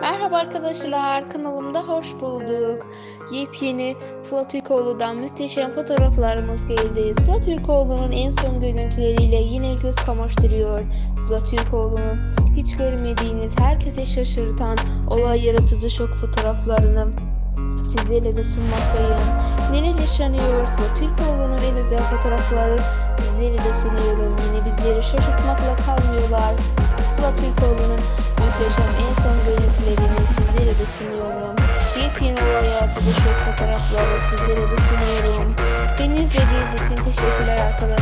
Merhaba arkadaşlar, kanalımda hoş bulduk. Yepyeni Sıla Türkoğlu'dan muhteşem fotoğraflarımız geldi. Sıla Türkoğlu'nun en son görüntüleriyle yine göz kamaştırıyor. Sıla Türkoğlu'nun hiç görmediğiniz, herkese şaşırtan, olay yaratıcı şok fotoğraflarını sizlerle de sunmaktayım. Neler yaşanıyor? Sıla Türkoğlu'nun en özel fotoğrafları sizlerle de sunuyorum. Yine bizleri şaşırtmakla kalmıyorlar. Sıla Türkoğlu'nun sizlere sunuyorum. Yepyeni olay yaratıcı şok fotoğrafları sizlere de sunuyorum. Beni izlediğiniz için teşekkürler arkadaşlar.